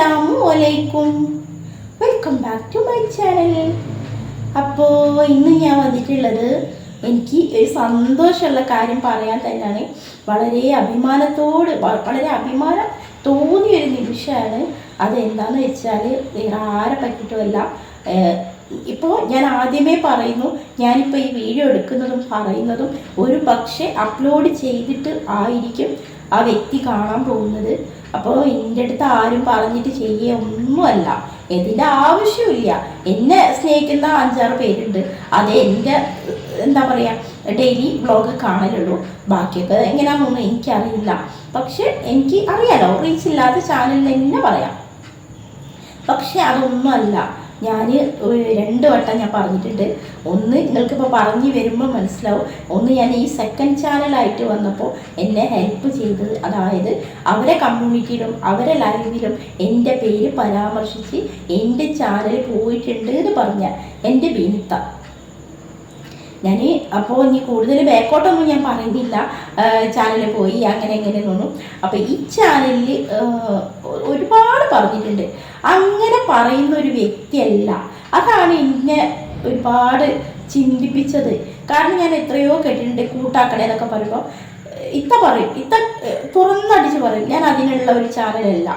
അസ്സലാമു അലൈക്കും. Welcome back to my channel അപ്പോൾ ഇന്ന് ഞാൻ വന്നിട്ടുള്ളത് എനിക്ക് ഒരു സന്തോഷമുള്ള കാര്യം പറയാൻ തന്നെയാണ്. വളരെ അഭിമാനത്തോട് വളരെ അഭിമാനം തോന്നിയൊരു നിമിഷമാണ്. അതെന്താന്ന് വെച്ചാൽ ആരെ പറ്റിയിട്ടുമല്ല ഇപ്പോൾ ഞാൻ ആദ്യമേ പറയുന്നു ഞാനിപ്പോൾ ഈ വീഡിയോ എടുക്കുന്നതും പറയുന്നതും ഒരു പക്ഷേ അപ്ലോഡ് ചെയ്തിട്ട് ആയിരിക്കും ആ വ്യക്തി കാണാൻ പോകുന്നത്. അപ്പോൾ എന്റെ അടുത്ത് ആരും പറഞ്ഞിട്ട് ചെയ്യുക ഒന്നുമല്ല ഇതിന്റെ ആവശ്യമില്ല. എന്നെ സ്നേഹിക്കുന്ന അഞ്ചാറ് പേരുണ്ട്. അത് എന്റെ എന്താ പറയുക ഡെയിലി വ്ളോഗ് കാണലുള്ളൂ. ബാക്കിയൊക്കെ എങ്ങനെയാണെന്നൊന്നും എനിക്കറിയില്ല. പക്ഷെ എനിക്ക് അറിയാലോ റീച്ച് ഇല്ലാത്ത ചാനലിൽ തന്നെ പറയാം. പക്ഷെ അതൊന്നുമല്ല. ഞാൻ രണ്ട് വട്ടം ഞാൻ പറഞ്ഞിട്ടുണ്ട്. ഒന്ന് നിങ്ങൾക്കിപ്പോൾ പറഞ്ഞു വരുമ്പോൾ മനസ്സിലാവും. ഒന്ന് ഞാൻ ഈ സെക്കൻഡ് ചാനലായിട്ട് വന്നപ്പോൾ എന്നെ ഹെൽപ്പ് ചെയ്തത് അതായത് അവരെ കമ്മ്യൂണിറ്റിയിലും അവരെ ലൈവിലും എന്റെ പേര് പരാമർശിച്ച് എന്റെ ചാനൽ പോയിട്ടുണ്ട് എന്ന് പറഞ്ഞ എന്റെ ബിനിത്ത. ഞാൻ അപ്പോൾ ഇനി കൂടുതൽ ബാക്കോട്ടൊന്നും ഞാൻ പറയുന്നില്ല. ചാനലിൽ പോയി അങ്ങനെ എങ്ങനെയൊന്നും അപ്പോൾ ഈ ചാനലിൽ ഒരുപാട് പറഞ്ഞിട്ടുണ്ട്. അങ്ങനെ പറയുന്ന ഒരു വ്യക്തിയല്ല. അതാണ് എന്നെ ഒരുപാട് ചിന്തിപ്പിച്ചത്. കാരണം ഞാൻ എത്രയോ കേട്ടിട്ടുണ്ട് കൂട്ടാക്കണേ എന്നൊക്കെ പറയുമ്പോൾ ഇത്ത പറയും ഇത്ത തുറന്നടിച്ച് പറയും ഞാൻ അതിനുള്ള ഒരു ചാനലല്ല.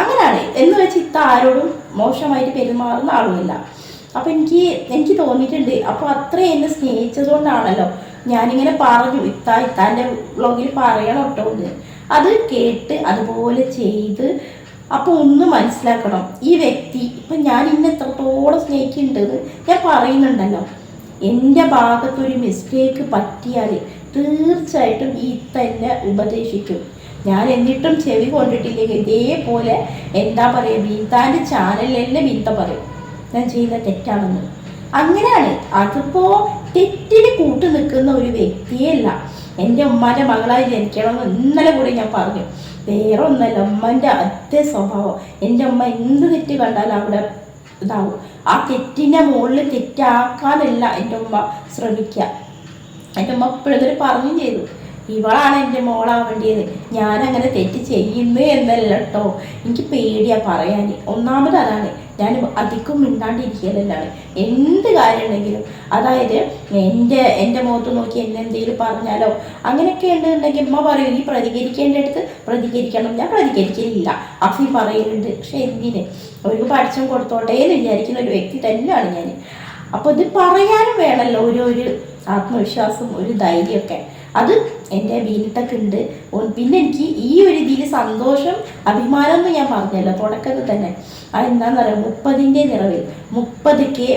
അങ്ങനെയാണ്. എന്ന് വെച്ച് ഇത്ത ആരോടും മോശമായിട്ട് പെരുമാറുന്ന ആളുമില്ല. അപ്പം എനിക്ക് എനിക്ക് തോന്നിയിട്ടുണ്ട് അപ്പോൾ അത്രയും എന്നെ സ്നേഹിച്ചതുകൊണ്ടാണല്ലോ ഞാനിങ്ങനെ പറഞ്ഞു ഇത്ത ഇത്താന്റെ വ്ളോഗിൽ പറയണം കേട്ടോ അത് കേട്ട് അതുപോലെ ചെയ്ത് അപ്പോൾ ഒന്ന് മനസ്സിലാക്കണം ഈ വ്യക്തി ഇപ്പം ഞാൻ ഇന്ന് എത്രത്തോളം സ്നേഹിക്കുന്നുണ്ടെന്ന് ഞാൻ പറയുന്നുണ്ടല്ലോ. എന്റെ ഭാഗത്തൊരു മിസ്റ്റേക്ക് പറ്റിയാൽ തീർച്ചയായിട്ടും ഈ തന്നെ ഉപദേശിക്കും. ഞാൻ എന്നിട്ടും ചെവി കൊണ്ടിട്ടില്ലെങ്കിൽ ഇതേപോലെ എന്താ പറയുക ബീത്താന്റെ ചാനലിലെ ബീത്ത പറയും. ഞാൻ ചെയ്യുന്ന തെറ്റാണെന്ന്. അങ്ങനെയാണ് അതിപ്പോ തെറ്റിന് കൂട്ടു നിൽക്കുന്ന ഒരു വ്യക്തിയല്ല എന്റെ ഉമ്മാന്റെ മകളായി ജനിക്കണമെന്ന് ഇന്നലെ കൂടി ഞാൻ പറഞ്ഞു. വേറെ ഒന്നല്ല ഉമ്മന്റെ അതേ സ്വഭാവം. എന്റെ ഉമ്മ എന്ത് തെറ്റ് കണ്ടാലും അവിടെ ഇതാവും. ആ തെറ്റിന്റെ മുകളിൽ തെറ്റാക്കാനല്ല എന്റെ ഉമ്മ ശ്രമിക്കുക. എന്റെ ഉമ്മ എപ്പോഴും പറഞ്ഞു ചെയ്തു. ഇവളാണ് എന്റെ മോളാവേണ്ടിയത്. ഞാനങ്ങനെ തെറ്റ് ചെയ്യുന്നു എന്നല്ല കേട്ടോ എനിക്ക് പേടിയാണ് പറയാൻ ഒന്നാമത് അതാണ് ഞാൻ അധികം മിണ്ടാണ്ടിരിക്കലാണ് എന്ത് കാര്യമുണ്ടെങ്കിലും അതായത് എന്റെ എന്റെ മുഖത്ത് നോക്കി എന്നെ എന്തെങ്കിലും പറഞ്ഞാലോ അങ്ങനെയൊക്കെ ഉണ്ടെന്നുണ്ടെങ്കിൽ ഉമ്മ പറയും നീ പ്രതികരിക്കേണ്ട അടുത്ത് പ്രതികരിക്കണം. ഞാൻ പ്രതികരിക്കലില്ല. അഫി പറയുന്നുണ്ട് പക്ഷെ എന്തിന്? അവർക്ക് പഠിച്ചം കൊടുത്തോട്ടെ എന്ന് വിചാരിക്കുന്ന ഒരു വ്യക്തി തന്നെയാണ് ഞാൻ. അപ്പോൾ ഇത് പറയാനും വേണമല്ലോ ഒരു ഒരു ആത്മവിശ്വാസം ഒരു ധൈര്യമൊക്കെ. അത് എന്റെ വീണിട്ടൊക്കെ ഉണ്ട്. പിന്നെ എനിക്ക് ഈ ഒരു ഇതിൽ സന്തോഷം അഭിമാനം എന്ന് ഞാൻ പറഞ്ഞല്ലോ. തുടക്കത്തിൽ തന്നെ. അതെന്താന്ന് പറയുക മുപ്പതിന്റെ നിറവിൽ. മുപ്പത് കെ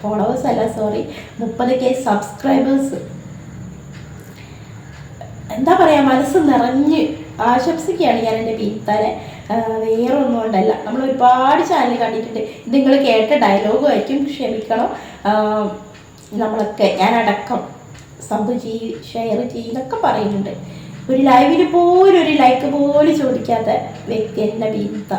ഫോളോവേഴ്സ് അല്ല സോറി മുപ്പത് കെ സബ്സ്ക്രൈബേഴ്സ് എന്താ പറയുക മനസ്സ് നിറഞ്ഞ് ആശംസിക്കുകയാണ് ഞാൻ എന്റെ ബീത്താനെ വേറെ ഒന്നും കൊണ്ടല്ല. നമ്മൾ ഒരുപാട് ചാനൽ കണ്ടിട്ടുണ്ട്. നിങ്ങൾ കേട്ട ഡയലോഗും ആയിരിക്കും. ക്ഷമിക്കണം. നമ്മളൊക്കെ ഞാനടക്കം. സബ് ചെയ്ത് ഷെയർ ചെയ്തൊക്കെ പറയുന്നുണ്ട്. ഒരു ലൈവിന് പോലും ഒരു ലൈക്ക് പോലും ചോദിക്കാത്ത വ്യക്തി എന്റെ ബീൻത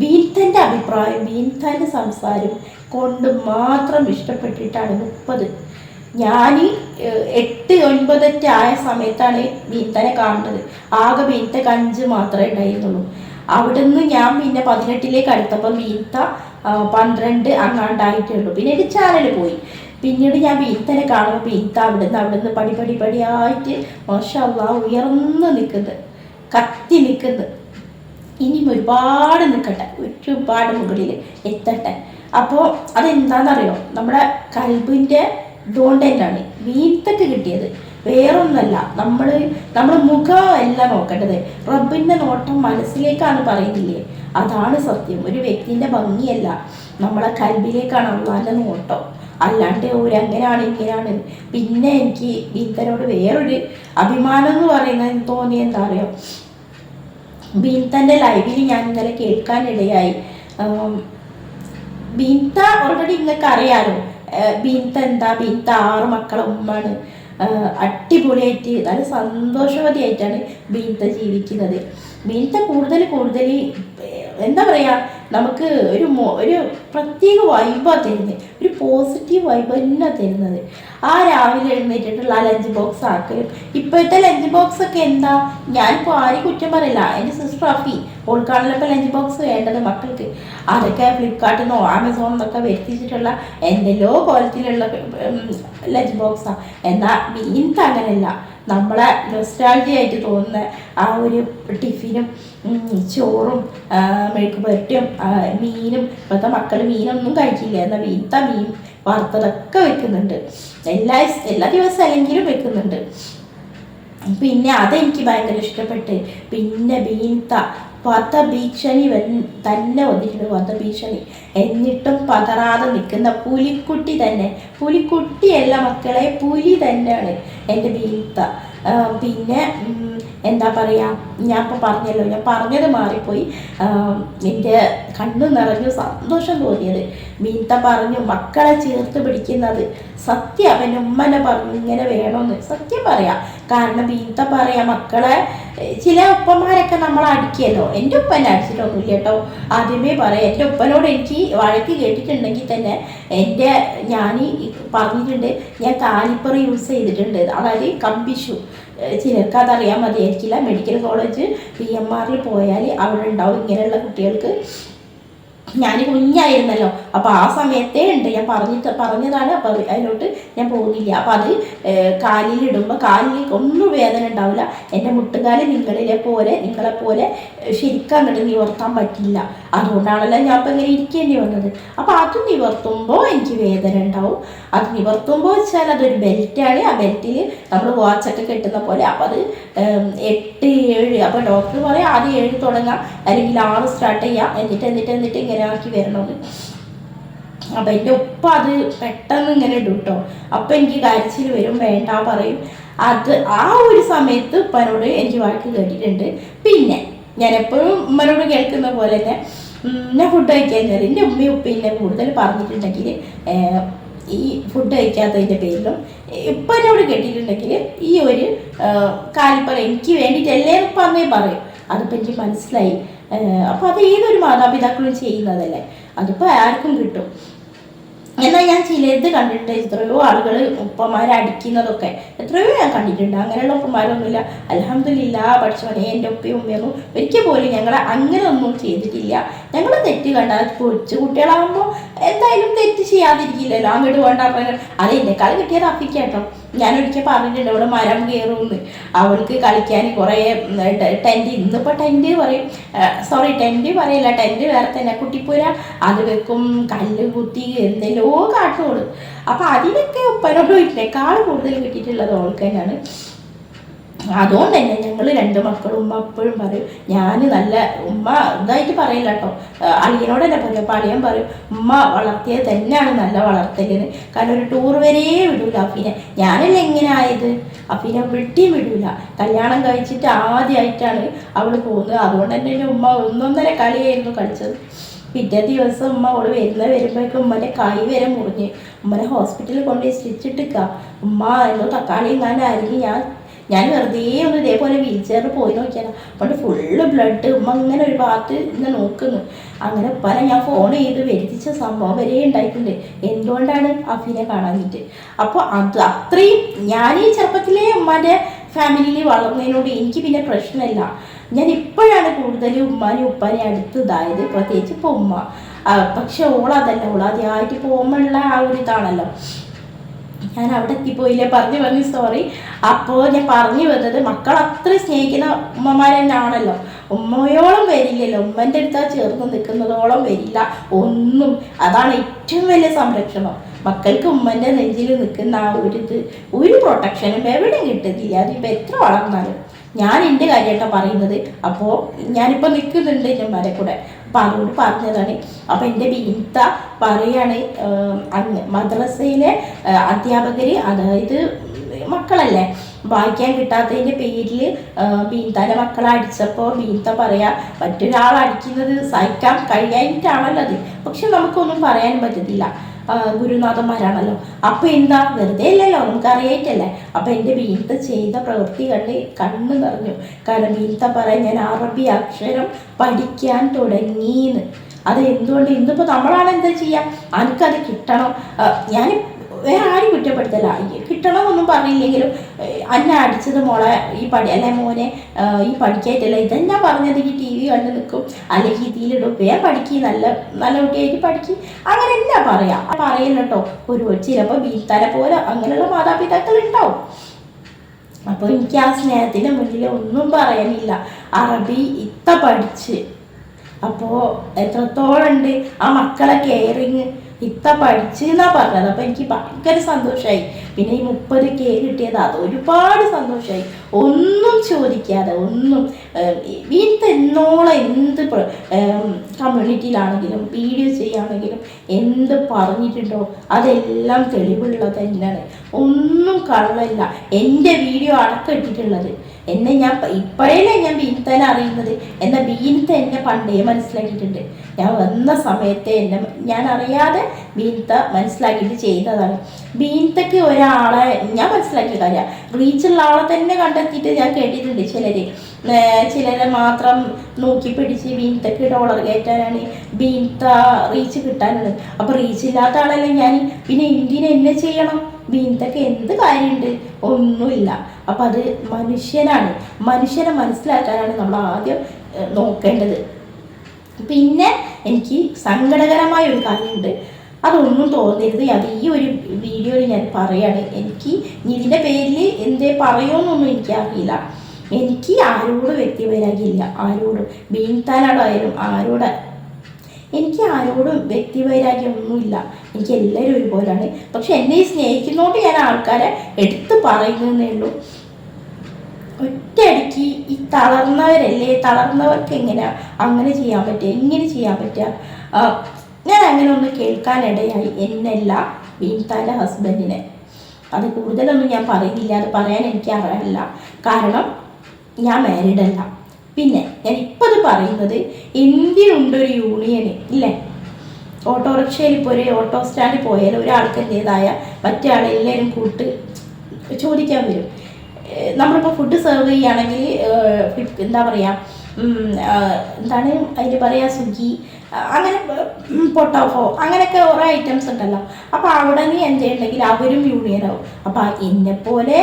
ബീത്തന്റെ അഭിപ്രായം ബീത്തന്റെ സംസാരം കൊണ്ട് മാത്രം ഇഷ്ടപ്പെട്ടിട്ടാണ് മുപ്പത്. ഞാൻ എട്ട് ഒൻപതൊക്കെ ആയ സമയത്താണ് ബീത്തനെ കാണുന്നത്. ആകെ ബീത്തക്ക് അഞ്ച് മാത്രമേ ഉണ്ടായിരുന്നുള്ളൂ. അവിടുന്ന് ഞാൻ പിന്നെ പതിനെട്ടിലേക്ക് അടുത്തപ്പോൾ ബീത്ത പന്ത്രണ്ട് അങ്ങാണ്ടായിട്ടേ ഉള്ളൂ. പിന്നെ എനിക്ക് ചാനൽ പോയി. പിന്നീട് ഞാൻ ബീത്തനെ കാണുമ്പോൾ ബീത്ത അവിടുന്ന് അവിടുന്ന് പടി പടി പടിയായിട്ട് മോശമല്ല ഉയർന്ന് നിൽക്കുന്നത് കത്തി നിൽക്കുന്നത് ഇനിയും ഒരുപാട് നിൽക്കട്ടെ ഒരുപാട് മുകളിൽ എത്തട്ടെ. അപ്പോൾ അതെന്താണെന്നറിയോ നമ്മുടെ കൽബിന്റെ ഡോണ്ടന്റാണ് വീത്തക്ക് കിട്ടിയത്. വേറൊന്നല്ല നമ്മൾ നമ്മൾ മുഖം അല്ല നോക്കേണ്ടത് റബ്ബിന്റെ നോട്ടം മനസ്സിലേക്കാണ് പറയുന്നില്ലേ? അതാണ് സത്യം. ഒരു വ്യക്തിന്റെ ഭംഗിയല്ല നമ്മളെ കൽബിലേക്കാണ് അള്ളാന്റെ നോട്ടം. അല്ലാണ്ട് ഒരു അങ്ങനെയാണ് ഇങ്ങനെയാണ് പിന്നെ എനിക്ക് ഭീന്തനോട് വേറൊരു അഭിമാനം എന്ന് പറയുന്നത് തോന്നിയ എന്താ അറിയോ? ബീൻതന്റെ ലൈവിൽ ഞാൻ ഇന്നലെ കേൾക്കാനിടയായി ഭീന്ത ഓൾറെഡി നിങ്ങൾക്ക് അറിയാലോ. ഭീന്ത എന്താ? ബീൻത ആറ് മക്കളെ ഉമ്മാണ്. അടിപൊളിയായിട്ട് നല്ല സന്തോഷവതിയായിട്ടാണ് ബീൻത ജീവിക്കുന്നത്. ബീൻത കൂടുതൽ കൂടുതൽ എന്താ പറയുക നമുക്ക് ഒരു ഒരു പ്രത്യേക വൈബാണ് തരുന്നത് ഒരു പോസിറ്റീവ് വൈബ് തന്നെ തരുന്നത്. ആ രാവിലെ എഴുന്നേറ്റിട്ടുള്ള ആ ലഞ്ച് ബോക്സ് ആക്കലും. ഇപ്പോഴത്തെ ലഞ്ച് ബോക്സ് ഒക്കെ എന്താ? ഞാനിപ്പോൾ ആരും കുറ്റം പറയില്ല. എന്റെ സിസ്റ്റർ അഫി ഓൾക്കാണല്ലോ ഇപ്പോൾ ലഞ്ച് ബോക്സ് വേണ്ടത് മക്കൾക്ക്. അതൊക്കെ ഫ്ലിപ്കാർട്ടിൽ നിന്നോ ആമസോണിൽ നിന്നൊക്കെ വരുത്തിച്ചിട്ടുള്ള എന്തെല്ലോ ക്വാളിറ്റിയിലുള്ള ലഞ്ച് ബോക്സാണ് എന്നാൽ മീൻസ് അങ്ങനെയല്ല. നമ്മളെ നൊസ്റ്റാൾജി ആയിട്ട് തോന്നുന്ന ആ ഒരു ടിഫിനും ചോറും മെഴുക്ക് പുരട്ടിയും മീനും ഇപ്പോഴത്തെ മക്കൾ മീനൊന്നും കഴിക്കില്ല. എന്നാൽ വീത്ത മീൻ വറുത്തതൊക്കെ വെക്കുന്നുണ്ട്. എല്ലാ എല്ലാ ദിവസം അല്ലെങ്കിലും വെക്കുന്നുണ്ട്. പിന്നെ അതെനിക്ക് ഭയങ്കര ഇഷ്ടപ്പെട്ട്. പിന്നെ ബീൻത്ത വധഭീഷണി വൻ- തന്നെ വന്നിട്ടുണ്ട് വധഭീഷണി എന്നിട്ടും പതറാതെ നിൽക്കുന്ന പുലിക്കുട്ടി തന്നെ. പുലിക്കുട്ടിയല്ല മക്കളെ പുലി തന്നെയാണ് എന്റെ ബീൻത്ത പിന്നെ എന്താ പറയുക ഞാൻ ഇപ്പോൾ പറഞ്ഞല്ലോ ഞാൻ പറഞ്ഞത് മാറിപ്പോയി. എന്റെ കണ്ണു നിറഞ്ഞു സന്തോഷം തോന്നിയത്. മീൻത്ത പറഞ്ഞു മക്കളെ ചേർത്ത് പിടിക്കുന്നത്. സത്യം അവൻ ഉമ്മനെ പറഞ്ഞു ഇങ്ങനെ വേണമെന്ന് സത്യം പറയാം. കാരണം മീൻത്ത പറയാം മക്കളെ ചില ഉപ്പന്മാരൊക്കെ നമ്മൾ അടിക്കുമല്ലോ എന്റെ ഉപ്പനെ അടിച്ചിട്ടൊന്നുമില്ല കേട്ടോ. ആദ്യമേ പറയാം എന്റെ ഉപ്പനോട് എനിക്ക് വഴക്ക് കേട്ടിട്ടുണ്ടെങ്കിൽ തന്നെ എന്റെ ഞാൻ പറഞ്ഞിട്ടുണ്ട് ഞാൻ കാലിപ്പർ യൂസ് ചെയ്തിട്ടുണ്ട്. അതായത് കമ്പിഷു. ചിലർക്ക് അതറിയാൻ മതിയായിരിക്കില്ല മെഡിക്കൽ കോളേജ് പി എം ആറിൽ പോയാൽ അവിടെ ഉണ്ടാവും. ഇങ്ങനെയുള്ള കുട്ടികൾക്ക് ഞാൻ കുഞ്ഞായിരുന്നല്ലോ. അപ്പോൾ ആ സമയത്തേ ഉണ്ട്. ഞാൻ പറഞ്ഞിട്ട് പറഞ്ഞതാണ്. അപ്പോൾ അതിലോട്ട് ഞാൻ പോകുന്നില്ല. അപ്പോൾ അത് കാലിൽ ഒന്നും വേദന ഉണ്ടാവില്ല. എന്റെ മുട്ടുകാൽ നിങ്ങളിലെ പോലെ നിങ്ങളെ പോലെ ശരിക്കും അങ്ങോട്ട് നിവർത്താൻ പറ്റില്ല. അതുകൊണ്ടാണല്ലോ ഞാൻ അപ്പോൾ ഇങ്ങനെ ഇരിക്കേണ്ടി വന്നത്. അപ്പോൾ അത് നിവർത്തുമ്പോൾ എനിക്ക് വേദന ഉണ്ടാവും. അത് നിവർത്തുമ്പോൾ വെച്ചാൽ അതൊരു ബെൽറ്റാണ്. ആ ബെൽറ്റിൽ നമ്മൾ വാച്ചൊക്കെ കെട്ടുന്ന പോലെ. അപ്പോൾ അത് എട്ട് ഏഴ് അപ്പോൾ ഡോക്ടർ പറയാം ആദ്യം ഏഴ് തുടങ്ങാം. അല്ലെങ്കിൽ ആറ് സ്റ്റാർട്ട് ചെയ്യാം. എന്നിട്ട് എന്നിട്ട് എന്നിട്ട് ഇങ്ങനെ ആക്കി വരണമെന്ന് അപ്പം എന്റെ ഉപ്പ അത് പെട്ടെന്ന് ഇങ്ങനെ ഇടും കേട്ടോ അപ്പം എനിക്ക് കരച്ചിൽ വരും വേണ്ട പറയും. അത് ആ ഒരു സമയത്ത് ഉപ്പനോട് എനിക്ക് വാക്ക് കേട്ടിട്ടുണ്ട്. പിന്നെ ഞാൻ എപ്പോഴും ഉമ്മനോട് കേൾക്കുന്ന പോലെ തന്നെ ഞാൻ ഫുഡ് കഴിക്കാൻ കയറി എന്റെ ഉമ്മയും എന്നെ കൂടുതൽ പറഞ്ഞിട്ടുണ്ടെങ്കിൽ ഈ ഫുഡ് കഴിക്കാത്തതിന്റെ പേരിലും ഇപ്പം എന്നോട് കേട്ടിട്ടുണ്ടെങ്കിൽ ഈ ഒരു കാലിപ്പറ എനിക്ക് വേണ്ടിയിട്ടല്ലേ പറഞ്ഞേ പറയും. അതിപ്പോൾ എനിക്ക് മനസ്സിലായി. അപ്പോൾ അത് ഏതൊരു മാതാപിതാക്കളും ചെയ്യുന്നതല്ലേ? അതിപ്പോൾ ആർക്കും കിട്ടും. എന്നാൽ ഞാൻ ചിലത് കണ്ടിട്ട് എത്രയോ ആളുകൾ ഉപ്പമാരെ അടിക്കുന്നതൊക്കെ. എത്രയോ ഞാൻ കണ്ടിട്ടുണ്ട്. അങ്ങനെയുള്ള ഉപ്പമാരൊന്നുമില്ല. അലഹമില്ല പഠിച്ചവനെ എന്റെ ഉപ്പയും ഉമ്മയൊന്നും ഒരിക്കൽ പോലും ഞങ്ങൾ അങ്ങനെ ഒന്നും ചെയ്തിട്ടില്ല. ഞങ്ങൾ തെറ്റ് കണ്ടാൽ കൊച്ചു കുട്ടികളാകുമ്പോൾ തെറ്റ് ചെയ്യാതിരിക്കില്ലല്ലോ. അങ്ങോട്ട് വേണ്ട പറഞ്ഞാൽ അത് എന്നെക്കാൾ കിട്ടിയത് അപ്പിക്കാട്ടോ ഞാൻ ഒരിക്കൽ പറഞ്ഞിട്ടുണ്ട് അവിടെ മരം കയറുമെന്ന്. അവൾക്ക് കളിക്കാൻ കുറേ ടെന്റ് ഇന്നിപ്പോൾ ടെന്റ് പറയും. സോറി ടെന്റ് പറയില്ല ടെന്റ് വേറെ തന്നെ. കുട്ടിപ്പുര അത് വെക്കും കല്ല് കുത്തി എന്തെല്ലോ കാട്ടുള്ളൂ അപ്പം അതിനൊക്കെ ഒപ്പനോട് വീട്ടിലേക്കാൾ കൂടുതൽ കിട്ടിയിട്ടുള്ളത് അവൾക്ക് തന്നെയാണ്. അതുകൊണ്ട് തന്നെ ഞങ്ങൾ രണ്ട് മക്കളും ഉമ്മ എപ്പോഴും പറയും ഞാൻ നല്ല ഉമ്മ ഇതായിട്ട് പറയില്ല കേട്ടോ അളിയനോട് തന്നെ പറയും അപ്പം അളിയൻ പറയും ഉമ്മ വളർത്തിയത് തന്നെയാണ് നല്ല വളർത്തലിന് കാരണം ഒരു ടൂർ വരെ വിടൂല അഫീനെ. ഞാനല്ല എങ്ങനെ ആയത്? അഫീനെ വിട്ടിയും വിടൂല. കല്യാണം കഴിച്ചിട്ട് ആദ്യമായിട്ടാണ് അവൾ പോകുന്നത്. അതുകൊണ്ട് തന്നെ എന്റെ ഉമ്മ ഒന്നൊന്നര കളിയായിരുന്നു കളിച്ചത്. പിറ്റേ ദിവസം ഉമ്മ അവൾ വരുന്ന വരുമ്പോഴേക്കും ഉമ്മന്റെ കൈ വരെ മുറിഞ്ഞ്. ഉമ്മനെ ഹോസ്പിറ്റലിൽ കൊണ്ടുപോയി സ്റ്റിച്ചിട്ടിക്ക ഉമ്മ എന്തോ തക്കാളി ഞാൻ ഞാൻ വെറുതെ ഒന്ന് ഇതേപോലെ വീൽ ചെയറിൽ പോയി നോക്കിയാലോ അപ്പോൾ ഫുള്ള് ബ്ലഡ് ഉമ്മ ഇങ്ങനെ ഒരു ഭാഗത്ത് ഇന്ന് നോക്കുന്നു. അങ്ങനെ പല ഞാൻ ഫോൺ ചെയ്ത് വരുത്തിച്ച സംഭവം വരെ ഉണ്ടായിട്ടുണ്ട്. എന്തുകൊണ്ടാണ് അഫീനെ കാണാനിട്ട് അപ്പോൾ അത് അത്രയും ഞാൻ ഈ ചെറുപ്പത്തിലെ ഉമ്മാന്റെ ഫാമിലിയിൽ വളർന്നതിനോട് എനിക്ക് പിന്നെ പ്രശ്നമില്ല. ഞാൻ ഇപ്പോഴാണ് കൂടുതലും ഉമ്മാനും അടുത്ത് ഇതായത്. പ്രത്യേകിച്ച് ഇപ്പോൾ ഉമ്മ. പക്ഷെ ഓളതല്ല ഓളാദ്യമായിട്ട് പോകുമ്പോഴുള്ള ആ ഒരു ഇതാണല്ലോ. ഞാൻ അവിടെ എത്തിപ്പോയില്ലേ പറഞ്ഞു പറഞ്ഞു സോറി അപ്പോൾ ഞാൻ പറഞ്ഞു വന്നത് മക്കൾ അത്ര സ്നേഹിക്കുന്ന ഉമ്മമാർ തന്നെ ആണല്ലോ ഉമ്മയോളം വരില്ലല്ലോ. ഉമ്മന്റെ അടുത്താ ചേർന്ന് നിൽക്കുന്നതോളം വരില്ല. ഒന്നും. അതാണ് ഏറ്റവും വലിയ സംരക്ഷണം. മക്കൾക്ക് ഉമ്മന്റെ നെഞ്ചിൽ നിൽക്കുന്ന ആ ഒരു ഇത് ഒരു പ്രൊട്ടക്ഷനും എവിടെയും കിട്ടുന്നില്ല. അതിപ്പോൾ എത്ര വളർന്നാലും. ഞാൻ എന്റെ കാര്യമായിട്ടാണ് പറയുന്നത്. അപ്പോൾ ഞാനിപ്പോൾ നിൽക്കുന്നുണ്ട് എന്റെ മരെ കൂടെ. അപ്പോൾ അതുകൊണ്ട് പറഞ്ഞതാണ്. അപ്പോൾ എന്റെ ബീത്ത പറയാണ് അന്ന് മദ്രസയിലെ അധ്യാപകർ അതായത് മക്കളല്ലേ വായിക്കാൻ കിട്ടാത്തതിന്റെ പേരിൽ ബീന്താന്റെ മക്കളെ അടിച്ചപ്പോൾ ബീന്ത പറയാ മറ്റൊരാൾ അടിക്കുന്നത് സഹിക്കാൻ കഴിയാനിട്ടാണല്ലോ അത്. പക്ഷെ നമുക്കൊന്നും പറയാൻ പറ്റത്തില്ല. ഗുരുനാഥന്മാരാണല്ലോ. അപ്പൊ എന്താ? വെറുതെ ഇല്ലല്ലോ നമുക്ക് അറിയായിട്ടല്ലേ അപ്പൊ എന്റെ വീട്ടിൽ ചെയ്ത പ്രവൃത്തി കണ്ട് കണ്ണു നിറഞ്ഞു. കാരണം വീട്ടിൽ പറയാൻ ഞാൻ അറബി അക്ഷരം പഠിക്കാൻ തുടങ്ങീന്ന്. അത് എന്തുകൊണ്ട് ഇന്നിപ്പോൾ നമ്മളാണ് എന്താ ചെയ്യുക എനിക്കത് കിട്ടണം. ഞാൻ വേറെ ആരും കുറ്റപ്പെടുത്തല്ല ഈ കിട്ടണമെന്നൊന്നും പറഞ്ഞില്ലെങ്കിലും അന്നെ അടിച്ചത് മോളെ ഈ പഠി അല്ലെ മോനെ ഈ പഠിക്കായിട്ടല്ല ഇതെന്നാ പറഞ്ഞത്? ഈ ടി വി കണ്ട് നിൽക്കും. അല്ലെങ്കിൽ ഇതിലിടും. വേ പഠിക്ക് നല്ല നല്ല കുട്ടിയായിട്ട് പഠിക്കും അങ്ങനെ എന്നാ പറയാ പറയില്ല കേട്ടോ ഒരു ചിലപ്പോൾ വീട്ടാരെ പോലെ അങ്ങനെയുള്ള മാതാപിതാക്കൾ ഉണ്ടാവും അപ്പോൾ എനിക്ക് ആ സ്നേഹത്തിന്റെ മുന്നിൽ ഒന്നും പറയാനില്ല. അറബി ഇത്ത പഠിച്ച്. അപ്പോൾ എത്രത്തോളം ഉണ്ട് ആ മക്കളെ കെയറിങ് ഇത്ത പഠിച്ചു എന്നാ പറഞ്ഞത്. അപ്പോൾ എനിക്ക് ഭയങ്കര സന്തോഷമായി പിന്നെ ഈ മുപ്പത് കെ കിട്ടിയത് അത് ഒരുപാട് സന്തോഷമായി ഒന്നും ചോദിക്കാതെ ഒന്നും വീട്ടിൽ എന്നോളം എന്ത് കമ്മ്യൂണിറ്റിയിലാണെങ്കിലും വീഡിയോ ചെയ്യുകയാണെങ്കിലും എന്ത് പറഞ്ഞിട്ടുണ്ടോ അതെല്ലാം തെളിവുള്ളത് തന്നെയാണ്. ഒന്നും കള്ളല്ല. എന്റെ വീഡിയോ അടക്കിട്ടിട്ടുള്ളത് എന്നെ ഞാൻ ഇപ്പോഴേ ഞാൻ ബീനത്തേനെ അറിയുന്നത്? എന്നെ ബീനത്തെ എന്നെ പണ്ടേ മനസ്സിലാക്കിയിട്ടുണ്ട്. ഞാൻ വന്ന സമയത്തെ എന്നെ ഞാൻ അറിയാതെ ബീനത്ത മനസ്സിലാക്കിയിട്ട് ചെയ്യുന്നതാണ് ബീനത്തക്ക് ഒരാളെ ഞാൻ മനസ്സിലാക്കിയ കാര്യം. റീച്ചുള്ള ആളെ തന്നെ കണ്ടെത്തിയിട്ട് ഞാൻ കേട്ടിട്ടുണ്ട് ചിലര്. ചിലരെ മാത്രം നോക്കി പിടിച്ച് ബീനത്തക്ക് ഡോളർ കയറ്റാനാണ് ബീനത്ത റീച്ച് കിട്ടാനുള്ളത്. അപ്പോൾ റീച്ച് ഇല്ലാത്ത ആളല്ലേ ഞാൻ പിന്നെ ഇന്ത്യനെ എന്നെ ചെയ്യണം? ബീനത്തക്ക് എന്ത് കാര്യമുണ്ട്? ഒന്നുമില്ല. അപ്പം അത് മനുഷ്യനാണ്. മനുഷ്യനെ മനസ്സിലാക്കാനാണ് നമ്മൾ ആദ്യം നോക്കേണ്ടത്. പിന്നെ എനിക്ക് സങ്കടകരമായ ഒരു കാര്യമുണ്ട്. അതൊന്നും തോന്നരുത്. അത് ഈ ഒരു വീഡിയോയിൽ ഞാൻ പറയാണ്. എനിക്ക് ഇതിന്റെ പേരിൽ എന്തേ പറയുമെന്നൊന്നും എനിക്കറിയില്ല. എനിക്ക് ആരോടും വ്യക്തിവൈരാഗ്യമില്ല ആരോടും ബീൻതാനാടായാലും ആരോട് എനിക്ക് ആരോടും വ്യക്തിവൈരാഗ്യമൊന്നുമില്ല എനിക്ക് എല്ലാവരും ഒരുപോലെയാണ്. പക്ഷെ എന്നെ സ്നേഹിക്കുന്നതുകൊണ്ട് ഞാൻ ആൾക്കാരെ എടുത്ത് പറയുന്നതേ ഉള്ളൂ. ഒറ്റയടിക്ക് ഈ തളർന്നവരല്ലേ? തളർന്നവർക്ക് എങ്ങനെയാ? അങ്ങനെ ചെയ്യാൻ പറ്റുക എങ്ങനെ ചെയ്യാൻ പറ്റുക. ഞാൻ അങ്ങനെ ഒന്ന് കേൾക്കാനിടയായി എന്നല്ല ബീൻതാന്റെ ഹസ്ബൻഡിനെ. അത് കൂടുതലൊന്നും ഞാൻ പറയുന്നില്ല അത് പറയാൻ എനിക്ക് അറിയില്ല കാരണം ഞാൻ മാരീഡ് അല്ല. പിന്നെ ഞാൻ ഇപ്പോൾ അത് പറയുന്നത് എന്തിനുണ്ടൊരു യൂണിയന് ഇല്ലേ? ഓട്ടോറിക്ഷയിൽ ഇപ്പോൾ ഒരു ഓട്ടോ സ്റ്റാൻഡിൽ പോയാൽ ഒരാൾക്ക് എന്റേതായ മറ്റേ ആളെല്ലാവരും കൂട്ട് ചോദിക്കാൻ വരും. നമ്മളിപ്പോൾ ഫുഡ് സെർവ് ചെയ്യുകയാണെങ്കിൽ എന്താ പറയുക എന്താണ് അതിൽ പറയുക സ്വിഗ്ഗി അങ്ങനെ പൊട്ടോഫോ അങ്ങനെയൊക്കെ കുറേ ഐറ്റംസ് ഉണ്ടല്ലോ. അപ്പോൾ അവിടെ നിന്ന് എന്തുണ്ടെങ്കിൽ അവരും യൂണിയൻ ആവും. അപ്പോൾ എന്നെപ്പോലെ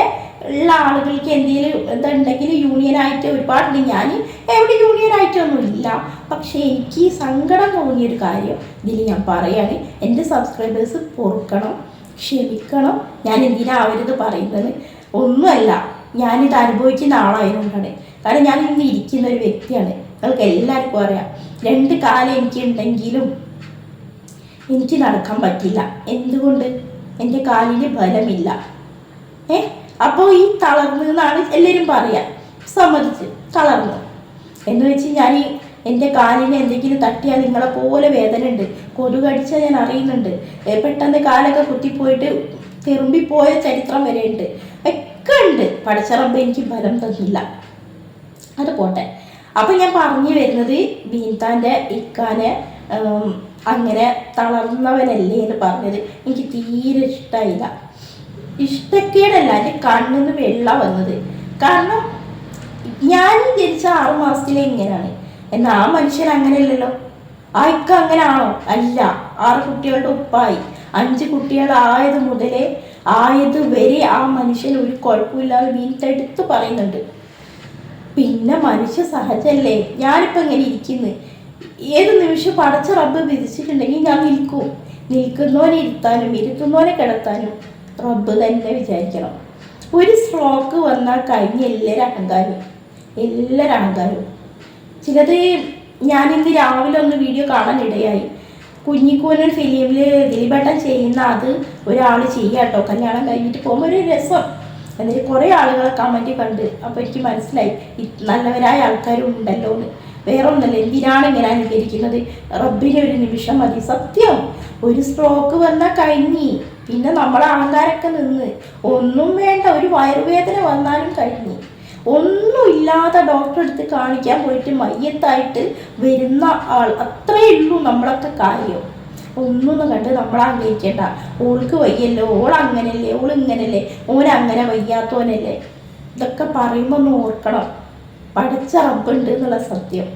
ഉള്ള ആളുകൾക്ക് എന്തെങ്കിലും എന്തുണ്ടെങ്കിൽ യൂണിയനായിട്ട് ഒരുപാടുണ്ട് ഞാൻ എവിടെ യൂണിയനായിട്ടൊന്നും ഇല്ല. പക്ഷേ എനിക്ക് സങ്കടം തോന്നിയൊരു കാര്യം ഇതിൽ ഞാൻ പറയാണ്. എന്റെ സബ്സ്ക്രൈബേഴ്സ് പൊറുക്കണം ക്ഷമിക്കണം. ഞാൻ എന്തിനാ അവരിത് പറയുന്നത്? ഒന്നുമല്ല. ഞാനിത് അനുഭവിക്കുന്ന ആളായതുകൊണ്ടാണ്. കാരണം ഞാൻ ഇന്ന് ഇരിക്കുന്ന ഒരു വ്യക്തിയാണ്. നിങ്ങൾക്ക് എല്ലാവർക്കും അറിയാം. രണ്ട് കാലം എനിക്കുണ്ടെങ്കിലും എനിക്ക് നടക്കാൻ പറ്റില്ല. എന്തുകൊണ്ട്? എന്റെ കാലിന് ബലമില്ല. ഏ? അപ്പോൾ ഈ തളർന്നു എന്നാണ് എല്ലാവരും പറയാ. സമ്മതിച്ച് തളർന്നു. എന്ന് വെച്ച് ഞാൻ ഈ എന്റെ കാലിന് എന്തെങ്കിലും തട്ടിയാൽ നിങ്ങളെ പോലെ വേദന ഉണ്ട്. കൊതുകടിച്ചാൽ ഞാൻ അറിയുന്നുണ്ട്. പെട്ടെന്ന് കാലൊക്കെ കുത്തിപ്പോയിട്ട് തെറുമ്പിപ്പോയ ചരിത്രം വരെ ഉണ്ട് ഒക്കെ ഉണ്ട് എനിക്ക് ഫലം തന്നില്ല അത് പോട്ടെ. അപ്പം ഞാൻ പറഞ്ഞു വരുന്നത് ബീൻതാന്റെ ഇക്കാനെ അങ്ങനെ തളർന്നവനല്ലേ എന്ന് പറഞ്ഞത്. എനിക്ക് തീരെ ഇഷ്ടമായില്ല ഇഷ്ടക്കേടല്ല എന്റെ കണ്ണിൽ നിന്ന് വെള്ള വന്നത്. കാരണം ഞാൻ ജനിച്ച ആറു മാസത്തിലെ ഇങ്ങനെയാണ്. എന്നാൽ ആ മനുഷ്യൻ അങ്ങനെയല്ലല്ലോ. ഇക്ക അങ്ങനെയാണോ അല്ല. ആറ് കുട്ടികളുടെ ഉപ്പായി. അഞ്ച് കുട്ടികളായത് മുതലേ ആയത് വരെ ആ മനുഷ്യൻ ഒരു കുഴപ്പമില്ലാതെ വീട്ടെടുത്ത് പറയുന്നുണ്ട്. പിന്നെ മനുഷ്യ സഹജല്ലേ? ഞാനിപ്പോൾ ഇങ്ങനെ ഇരിക്കുന്നു. ഏത് നിമിഷം പടച്ച റബ്ബ് വിധിച്ചിട്ടുണ്ടെങ്കിൽ ഞാൻ നിൽക്കും. നിൽക്കുന്നവനെ ഇരുത്താനും ഇരുത്തുന്നവനെ കിടത്താനും റബ്ബ് തന്നെ വിചാരിക്കണം. ഒരു സ്ട്രോക്ക് വന്നാൽ കഴിഞ്ഞ എല്ലാവരും അഹങ്കാരം. എല്ലാവരും അഹങ്കാരവും ചിലത് ഞാനിന്ന് രാവിലെ ഒന്ന് വീഡിയോ കാണാൻ ഇടയായി കുഞ്ഞിക്കൂനൻ ഫിലിമിൽ ദിലീപേട്ടൻ ചെയ്യുന്ന അത് ഒരാൾ ചെയ്യാട്ടോ കല്യാണം കഴിഞ്ഞിട്ട് പോകുമ്പോൾ ഒരു രസം. എന്നിട്ട് കുറേ ആളുകളെ കമന്റ് കണ്ട്. അപ്പോൾ എനിക്ക് മനസ്സിലായി. നല്ലവരായ ആൾക്കാരുണ്ടല്ലോ എന്ന്. വേറെ ഒന്നല്ല എന്തിനാണ് ഇങ്ങനെ അനുകരിക്കുന്നത്? റബ്ബിന് ഒരു നിമിഷം മതി. സത്യം. ഒരു സ്ട്രോക്ക് വന്നാൽ കഴിഞ്ഞി. പിന്നെ നമ്മളെ ആൾക്കാരൊക്കെ നിന്ന്. ഒന്നും വേണ്ട. ഒരു വയറുവേദന വന്നാലും കഴിഞ്ഞു. ഒന്നുമില്ലാതെ ഡോക്ടറെ അടുത്ത് കാണിക്കാൻ പോയിട്ട് മയ്യത്തായിട്ട് വരുന്ന ആൾ അത്രയേ ഉള്ളൂ നമ്മളൊക്കെ കാര്യം. ഒന്നൊന്നും കണ്ട് നമ്മൾ അംഗീകരിക്കേണ്ട ഓൾക്ക് വയ്യല്ലോ ഓൾ അങ്ങനല്ലേ ഓൾ ഇങ്ങനല്ലേ ഓൻ അങ്ങനെ വയ്യാത്തോനല്ലേ. ഇതൊക്കെ പറയുമ്പോൾ ഒന്ന് ഓർക്കണം. പഠിച്ച റബ്ബുണ്ട് എന്നുള്ള സത്യം.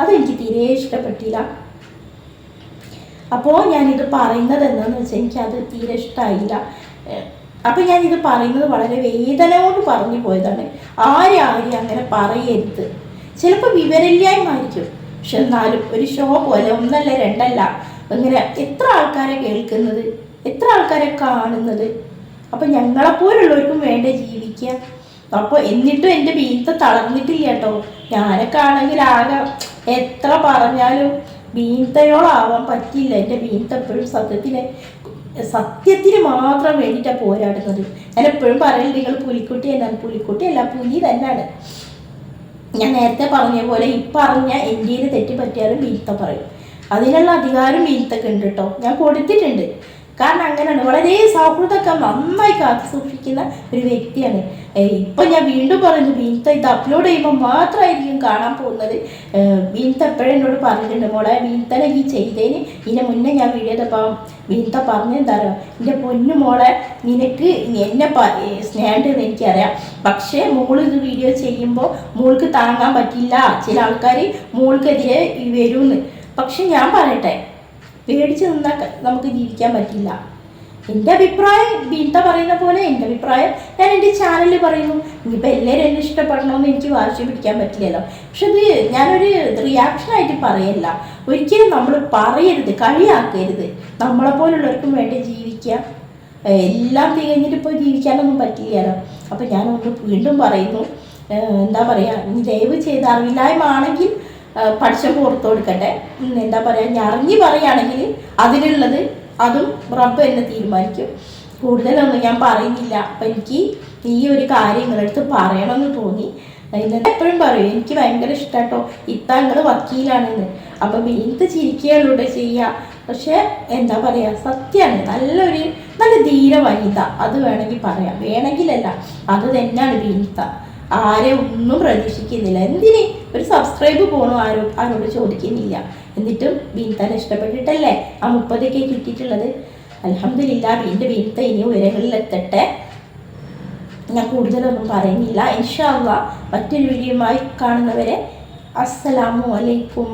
അതെനിക്ക് തീരെ ഇഷ്ടപ്പെട്ടില്ല. അപ്പോൾ ഞാനിത് പറയുന്നത് എന്താണെന്ന് വെച്ചാൽ എനിക്കത് തീരെ ഇഷ്ടമായില്ല അപ്പം ഞാനിത് പറയുന്നത് വളരെ വേദനയോട് പറഞ്ഞു പോയതാണ്. ആരാരും ആരും അങ്ങനെ പറയരുത്. ചിലപ്പോൾ വിവരമില്ലായ്മായിരിക്കും പക്ഷെ എന്നാലും ഒരു ഷോ പോലെ ഒന്നല്ല രണ്ടല്ല ഇങ്ങനെ എത്ര ആൾക്കാരെ കേൾക്കുന്നത് എത്ര ആൾക്കാരെ കാണുന്നത്. അപ്പം ഞങ്ങളെപ്പോലുള്ളവർക്കും വേണ്ട ജീവിക്കുക. അപ്പോൾ എന്നിട്ടും എന്റെ ബീത്ത തളർന്നിട്ടില്ല കേട്ടോ. ഞാനൊക്കെ ആണെങ്കിൽ ആകെ എത്ര പറഞ്ഞാലും ബീന്തയോളാവാൻ പറ്റില്ല എന്റെ ബീന്ത എപ്പോഴും സത്യത്തിന് സത്യത്തിന് മാത്രം വേണ്ടിയിട്ടാണ് പോരാടുന്നത്. ഞാൻ എപ്പോഴും പറയുന്നത് നിങ്ങൾ പുലിക്കുട്ടി എന്നാണ്. പുലിക്കുട്ടി അല്ല പുലി തന്നെയാണ് ഞാൻ നേരത്തെ പറഞ്ഞ പോലെ ഈ പറഞ്ഞ എന്റെ തെറ്റ് പറ്റിയാലും ബീത്ത പറയും. അതിനുള്ള അധികാരം ബീത്തക്ക് ഉണ്ട് കേട്ടോ. ഞാൻ കൊടുത്തിട്ടുണ്ട്. കാരണം അങ്ങനെയാണ്. വളരെ സൗഹൃദമൊക്കെ നന്നായി കാത്തു സൂക്ഷിക്കുന്ന ഒരു വ്യക്തിയാണ്. ഇപ്പൊ ഞാൻ വീണ്ടും പറഞ്ഞു ബീൻത്ത ഇത് അപ്ലോഡ് ചെയ്യുമ്പോൾ മാത്രമായിരിക്കും കാണാൻ പോകുന്നത്. ബീൻത്ത എപ്പോഴും എന്നോട് പറഞ്ഞിട്ടുണ്ട് മോളെ ബീൻത്തനെ ഈ ചെയ്തതിന് ഇതിന് മുന്നേ ഞാൻ വീഡിയോ തപ്പം ബീൻത്ത പറഞ്ഞെന്താരോ എന്റെ പൊന്നു മോളെ നിനക്ക് എന്നെ സ്നേഹമുണ്ടെന്ന് എനിക്കറിയാം. പക്ഷേ മോൾ ഇത് വീഡിയോ ചെയ്യുമ്പോൾ മോൾക്ക് താങ്ങാൻ പറ്റില്ല. ചില ആൾക്കാർ മോൾക്കെതിരെ വരുമെന്ന് പക്ഷെ ഞാൻ പറയട്ടെ പേടിച്ച് നിന്നാൽ നമുക്ക് ജീവിക്കാൻ പറ്റില്ല. എന്റെ അഭിപ്രായം ബീന്ത പറയുന്ന പോലെ എന്റെ അഭിപ്രായം ഞാൻ എന്റെ ചാനലിൽ പറയുന്നു. ഇനിയിപ്പോൾ എല്ലാവരും എന്നെ ഇഷ്ടപ്പെടണമെന്ന് എനിക്ക് വാശി പിടിക്കാൻ പറ്റില്ലല്ലോ. പക്ഷെ ഇത് ഞാനൊരു റിയാക്ഷനായിട്ട് പറയല്ല. ഒരിക്കലും നമ്മൾ പറയരുത് കളിയാക്കരുത്. നമ്മളെ പോലുള്ളവർക്കും വേണ്ടി ജീവിക്കുക. എല്ലാം തികഞ്ഞിട്ട് ഇപ്പോൾ ജീവിക്കാനൊന്നും പറ്റില്ലല്ലോ. അപ്പം ഞാനൊന്ന് വീണ്ടും പറയുന്നു. എന്താ പറയുക ദയവ് ചെയ്ത് അറിവില്ലായ്മ ആണെങ്കിൽ പഠിച്ച പുറത്തു കൊടുക്കട്ടെ എന്താ പറയുക ഞറങ്ങി പറയുകയാണെങ്കിൽ അതിനുള്ളത് അതും റബ്ബ് എന്നെ തീരുമാനിക്കും. കൂടുതലൊന്നും ഞാൻ പറയുന്നില്ല. അപ്പം എനിക്ക് ഈ ഒരു കാര്യം നിങ്ങളടുത്ത് പറയണമെന്ന് തോന്നി. എന്നിട്ട് എപ്പോഴും പറയും എനിക്ക് ഭയങ്കര ഇഷ്ടാട്ടോ. ഇത്ത നിങ്ങൾ വക്കീലാണെന്ന്. അപ്പം എന്ത് ചിരിക്കുകയുള്ളൂടെ ചെയ്യുക. പക്ഷെ എന്താ പറയുക സത്യമാണ് നല്ലൊരു നല്ല ധീര വനിത. അത് വേണമെങ്കിൽ പറയാം. വേണമെങ്കിലല്ല അത് തന്നെയാണ് വിനിത ആരെ ഒന്നും പ്രതീക്ഷിക്കുന്നില്ല. എന്തിന് ഒരു സബ്സ്ക്രൈബ് പോണു ആരും ആരോട് ചോദിക്കുന്നില്ല. എന്നിട്ടും ബീൻത്താൻ ഇഷ്ടപ്പെട്ടിട്ടല്ലേ ആ മുപ്പതൊക്കെ കിട്ടിയിട്ടുള്ളത്. അലഹമില്ല ബീന്റെ ബീൻത്ത ഇനി ഉയരങ്ങളിൽ എത്തട്ടെ. ഞാൻ കൂടുതലൊന്നും പറയുന്നില്ല. ഇൻഷാല്ല മറ്റൊരു വീഡിയോയുമായി കാണുന്നവരെ അസ്സലാമു അലൈക്കും.